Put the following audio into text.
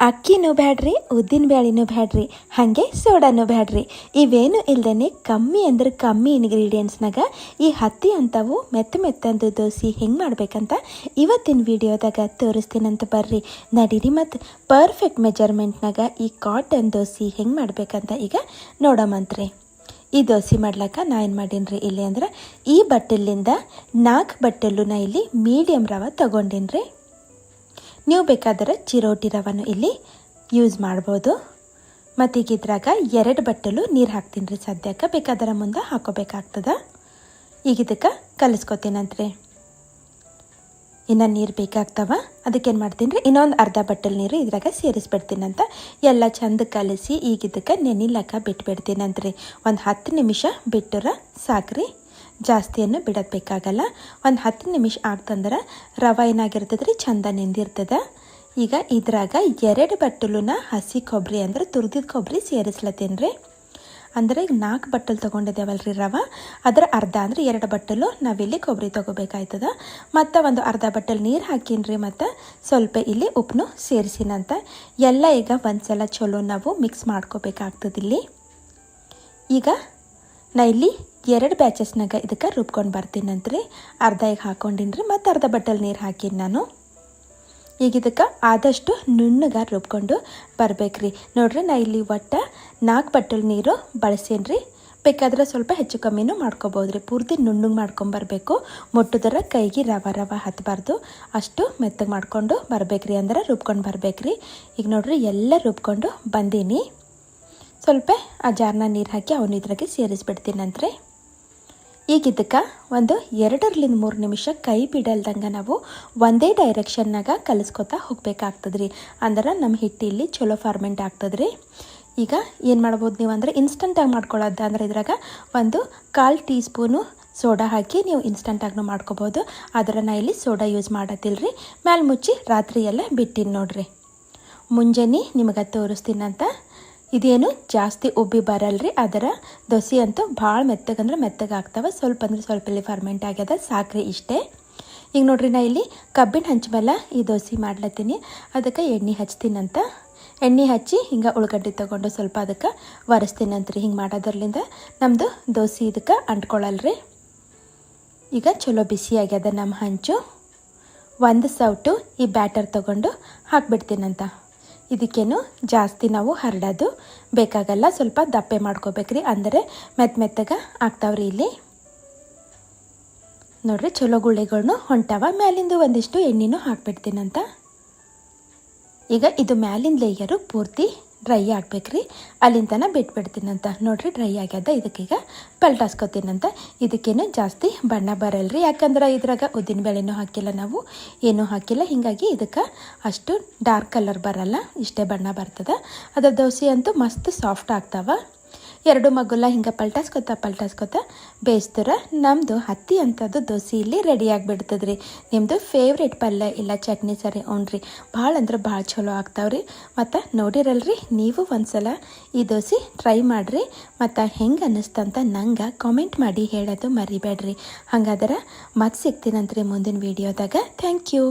ಅಕ್ಕಿನೂ ಬ್ಯಾಡ್ರಿ, ಉದ್ದಿನ ಬ್ಯಾಳಿನೂ ಬ್ಯಾಡ್ರಿ, ಹಾಗೆ ಸೋಡಾನು ಬ್ಯಾಡ್ರಿ. ಇವೇನು ಇಲ್ಲದೇ ಕಮ್ಮಿ ಅಂದ್ರೆ ಕಮ್ಮಿ ಇಂಗ್ರೀಡಿಯೆಂಟ್ಸ್ನಾಗ ಈ ಹತ್ತಿ ಅಂತವು ಮೆತ್ತ ಮೆತ್ತಂದು ದೋಸೆ ಹೆಂಗೆ ಮಾಡ್ಬೇಕಂತ ಇವತ್ತಿನ ವಿಡಿಯೋದಾಗ ತೋರಿಸ್ತೀನಂತ ಬರ್ರಿ. ನಡೀರಿ ಮತ್ತು ಪರ್ಫೆಕ್ಟ್ ಮೆಜರ್ಮೆಂಟ್ನಾಗ ಈ ಕಾಟನ್ ದೋಸೆ ಹೆಂಗೆ ಮಾಡ್ಬೇಕಂತ ಈಗ ನೋಡಮಂತ್ರಿ ಈ ದೋಸೆ ಮಾಡ್ಲಕ್ಕ ನಾ ಏನು ಮಾಡೀನಿ ರೀ ಇಲ್ಲಿ ಅಂದ್ರೆ ಈ ಬಟ್ಟಲಿಂದ ನಾಲ್ಕು ಬಟ್ಟಲು ನಾ ಇಲ್ಲಿ ಮೀಡಿಯಮ್ ರವೆ ತೊಗೊಂಡೀನಿ ನೀವು ಬೇಕಾದರೆ ಚಿರೋಟಿ ರವನ್ನು ಇಲ್ಲಿ ಯೂಸ್ ಮಾಡ್ಬೋದು. ಮತ್ತು ಇದ್ರಾಗ ಎರಡು ಬಟ್ಟಲು ನೀರು ಹಾಕ್ತೀನಿ ರೀ ಸದ್ಯಕ್ಕೆ. ಬೇಕಾದ್ರೆ ಮುಂದೆ ಹಾಕೋಬೇಕಾಗ್ತದ. ಈಗ ಇದಕ್ಕೆ ಕಲಿಸ್ಕೊತೀನಂತ್ರಿ ಇನ್ನು ನೀರು ಬೇಕಾಗ್ತವ. ಅದಕ್ಕೇನು ಮಾಡ್ತೀನಿ ರೀ, ಇನ್ನೊಂದು ಅರ್ಧ ಬಟ್ಟಲು ನೀರು ಇದ್ರಾಗ ಸೇರಿಸ್ಬಿಡ್ತೀನಂತ ಎಲ್ಲ ಚಂದ ಕಲಿಸಿ ಈಗ ಇದಕ್ಕೆ ನೆನಿಲಕ್ಕ ಬಿಟ್ಬಿಡ್ತೀನಂತ್ರಿ ಒಂದು ಹತ್ತು ನಿಮಿಷ ಬಿಟ್ಟರೆ ಸಾಕ್ರಿ. ಜಾಸ್ತಿಯನ್ನು ಬಿಡೋದು ಬೇಕಾಗಲ್ಲ ಒಂದು ಹತ್ತು ನಿಮಿಷ ಆಗ್ತಂದ್ರೆ ರವೆ ಏನಾಗಿರ್ತದೆ ರೀ ಚಂದ ನೆಂದಿರ್ತದೆ. ಈಗ ಇದ್ರಾಗ ಎರಡು ಬಟ್ಟಲುನ ಹಸಿ ಕೊಬ್ಬರಿ ಅಂದ್ರೆ ತುರಿದಿದ ಕೊಬ್ಬರಿ ಸೇರಿಸ್ಲತ್ತೀನಿ ರೀ ಅಂದರೆ ಈಗ ನಾಲ್ಕು ಬಟ್ಟಲು ತೊಗೊಂಡಿದ್ದೇವಲ್ಲ ರೀ ರವೆ. ಅದರ ಅರ್ಧ ಅಂದರೆ ಎರಡು ಬಟ್ಟಲು ನಾವಿಲ್ಲಿ ಕೊಬ್ಬರಿ ತೊಗೋಬೇಕಾಯ್ತದ. ಮತ್ತು ಒಂದು ಅರ್ಧ ಬಟ್ಟಲು ನೀರು ಹಾಕಿನ್ರಿ ಮತ್ತು ಸ್ವಲ್ಪ ಇಲ್ಲಿ ಉಪ್ಪನ್ನು ಸೇರಿಸಿನಂತ. ಎಲ್ಲ ಈಗ ಒಂದ್ಸಲ ಚಲೋ ನಾವು ಮಿಕ್ಸ್ ಮಾಡ್ಕೋಬೇಕಾಗ್ತದೆ ಇಲ್ಲಿ. ಈಗ ನಾ ಇಲ್ಲಿ ಎರಡು ಬ್ಯಾಚಸ್ನಾಗ ಇದಕ್ಕೆ ರುಬ್ಕೊಂಡು ಬರ್ತೀನಂತ್ರಿ ಅರ್ಧ ಈಗ ಹಾಕೊಂಡಿನಿ ರೀ, ಮತ್ತು ಅರ್ಧ ಬಟ್ಟಲ್ ನೀರು ಹಾಕೀನಿ ನಾನು. ಈಗ ಇದಕ್ಕೆ ಆದಷ್ಟು ನುಣ್ಣಗೆ ರುಬ್ಕೊಂಡು ಬರ್ಬೇಕ್ರಿ. ನೋಡ್ರಿ, ನಾ ಇಲ್ಲಿ ಒಟ್ಟು ನಾಲ್ಕು ಬಟ್ಟಲ್ ನೀರು ಬಳಸೀನಿ ರೀ. ಬೇಕಾದ್ರೆ ಸ್ವಲ್ಪ ಹೆಚ್ಚು ಕಮ್ಮಿನೂ ಮಾಡ್ಕೊಬೋದು ರೀ ಪೂರ್ತಿ ನುಣ್ಣಗೆ ಮಾಡ್ಕೊಂಬರ್ಬೇಕು ಮೊಟ್ಟದರ ಕೈಗೆ ರವ ರವ ಹತ್ತಬಾರ್ದು ಅಷ್ಟು ಮೆತ್ತಗೆ ಮಾಡ್ಕೊಂಡು ಬರ್ಬೇಕ್ರಿ ಅಂದ್ರೆ ರುಬ್ಕೊಂಡು ಬರ್ಬೇಕ್ರಿ. ಈಗ ನೋಡ್ರಿ, ಎಲ್ಲ ರುಬ್ಕೊಂಡು ಬಂದೀನಿ. ಸ್ವಲ್ಪ ಆ ಜಾರ್ನ ನೀರು ಹಾಕಿ ಅವನ ಇದ್ರಾಗೆ ಸೇರಿಸ್ಬಿಡ್ತೀನಂತ್ರಿ ಈಗ ಇದಕ್ಕೆ ಒಂದು ಎರಡರಿಂದ ಮೂರು ನಿಮಿಷ ಕೈ ಬಿಡಲ್ದಂಗೆ ನಾವು ಒಂದೇ ಡೈರೆಕ್ಷನ್ನಾಗ ಕಲಿಸ್ಕೊತಾ ಹೋಗ್ಬೇಕಾಗ್ತದೆ ರೀ ಅಂದ್ರೆ ನಮ್ಮ ಹಿಟ್ಟಿಲ್ಲಿ ಚಲೋ ಫಾರ್ಮೆಂಟ್ ಆಗ್ತದ್ರಿ. ಈಗ ಏನು ಮಾಡ್ಬೋದು ನೀವು ಅಂದರೆ ಇನ್ಸ್ಟಂಟಾಗಿ ಮಾಡ್ಕೊಳ್ಳೋದು ಅಂದ್ರೆ ಇದ್ರಾಗ ಒಂದು ಕಾಲು ಟೀ ಸ್ಪೂನು ಸೋಡಾ ಹಾಕಿ ನೀವು ಇನ್ಸ್ಟಂಟಾಗೂ ಮಾಡ್ಕೋಬೋದು. ಆದರೆ ನಾ ಇಲ್ಲಿ ಸೋಡಾ ಯೂಸ್ ಮಾಡತ್ತಿಲ್ಲ ರೀ ಮ್ಯಾಲೆ ಮುಚ್ಚಿ ರಾತ್ರಿ ಎಲ್ಲ ಬಿಟ್ಟಿನಿ ನೋಡ್ರಿ. ಮುಂಜಾನೆ ನಿಮಗೆ ತೋರಿಸ್ತೀನಂತ ಇದೇನು ಜಾಸ್ತಿ ಉಬ್ಬಿ ಬರಲ್ರಿ? ಅದರ ದೋಸೆ ಅಂತೂ ಭಾಳ ಮೆತ್ತಗಂದ್ರೆ ಮೆತ್ತಗೆ ಆಗ್ತವೆ. ಸ್ವಲ್ಪ ಅಂದ್ರೆ ಸ್ವಲ್ಪ ಇಲ್ಲಿ ಫರ್ಮೆಂಟ್ ಆಗ್ಯದ. ಸಾಕ್ರಿ ಇಷ್ಟೇ. ಈಗ ನೋಡ್ರಿ, ನಾ ಇಲ್ಲಿ ಕಬ್ಬಿನ ಹಂಚ ಮೇಲೆ ಈ ದೋಸೆ ಮಾಡ್ಲತ್ತೀನಿ. ಅದಕ್ಕೆ ಎಣ್ಣೆ ಹಚ್ತೀನಂತ. ಎಣ್ಣೆ ಹಚ್ಚಿ ಹಿಂಗೆ ಉಳ್ಳಗಡ್ಡೆ ತೊಗೊಂಡು ಸ್ವಲ್ಪ ಅದಕ್ಕೆ ಒರೆಸ್ತೀನಂತ್ರಿ. ಹಿಂಗೆ ಮಾಡೋದ್ರಲಿಂದ ನಮ್ಮದು ದೋಸೆ ಇದಕ್ಕೆ ಅಂಟ್ಕೊಳ್ಳಲ್ರಿ ಈಗ ಚಲೋ ಬಿಸಿ ಆಗ್ಯದ ನಮ್ಮ ಹಂಚು. ಒಂದು ಸೌಟು ಈ ಬ್ಯಾಟರ್ ತೊಗೊಂಡು ಹಾಕ್ಬಿಡ್ತೀನಂತ. ಇದಕ್ಕೇನು ಜಾಸ್ತಿ ನಾವು ಹರಡೋದು ಬೇಕಾಗಲ್ಲ, ಸ್ವಲ್ಪ ದಪ್ಪೆ ಮಾಡ್ಕೋಬೇಕ್ರಿ. ಅಂದರೆ ಮೆತ್ತ ಮೆತ್ತಗೆ ಆಗ್ತಾವ್ರಿ ಇಲ್ಲಿ. ನೋಡ್ರಿ, ಚಲೋ ಗುಳ್ಳೆಗಳ್ನು ಹೊಂಟಾವ. ಮ್ಯಾಲಿಂದು ಒಂದಿಷ್ಟು ಎಣ್ಣೆನೂ ಹಾಕ್ಬಿಡ್ತೀನಂತ. ಈಗ ಇದು ಮ್ಯಾಲಿನ ಲೇಯರು ಪೂರ್ತಿ ಡ್ರೈ ಆಗ್ಬೇಕ್ರಿ. ಅಲ್ಲಿಂದನ ಬಿಟ್ಬಿಡ್ತೀನಂತ. ನೋಡ್ರಿ ಡ್ರೈ ಆಗ್ಯದ. ಇದಕ್ಕೀಗ ಪಲ್ಟಾಸ್ಕೊತೀನಂತ. ಇದಕ್ಕೇನು ಜಾಸ್ತಿ ಬಣ್ಣ ಬರಲ್ರಿ. ಯಾಕಂದ್ರೆ ಇದ್ರಾಗ ಉದ್ದಿನ ಬೇಳೆನೂ ಹಾಕಿಲ್ಲ ನಾವು. ಏನೂ ಹಾಕಿಲ್ಲ. ಹೀಗಾಗಿ ಇದಕ್ಕೆ ಅಷ್ಟು ಡಾರ್ಕ್ ಕಲರ್ ಬರಲ್ಲ. ಇಷ್ಟೇ ಬಣ್ಣ ಬರ್ತದೆ. ಅದರ ದೋಸೆ ಅಂತೂ ಮಸ್ತ್ ಸಾಫ್ಟ್ ಆಗ್ತಾವ. ಎರಡು ಮಗುಲ್ಲ ಹಿಂಗೆ ಪಲ್ಟಾಸ್ಕೊತ ಪಲ್ಟಾಸ್ಕೊತ ಬೇಯಿಸ್ತಾರೆ. ನಮ್ಮದು ಹತ್ತಿ ಅಂಥದ್ದು ದೋಸೆ ಇಲ್ಲಿ ರೆಡಿ ಆಗಿಬಿಡ್ತದೆ ರೀ ನಿಮ್ಮದು ಫೇವ್ರೇಟ್ ಪಲ್ಯ ಇಲ್ಲ ಚಟ್ನಿ ಸರಿ ಉಣ್ರಿ ಭಾಳ ಅಂದ್ರೆ ಭಾಳ ಚಲೋ ಆಗ್ತಾವ್ರಿ. ಮತ್ತು ನೋಡಿರಲ್ರಿ, ನೀವು ಒಂದ್ಸಲ ಈ ದೋಸೆ ಟ್ರೈ ಮಾಡಿರಿ. ಮತ್ತು ಹೆಂಗೆ ಅನ್ನಿಸ್ತಂತ ನಂಗೆ ಕಾಮೆಂಟ್ ಮಾಡಿ ಹೇಳೋದು ಮರಿಬೇಡ್ರಿ. ಹಂಗಾದ್ರೆ ಮತ್ತೆ ಸಿಗ್ತೀನಂತ್ರಿ ಮುಂದಿನ ವೀಡಿಯೋದಾಗ ಥ್ಯಾಂಕ್ ಯು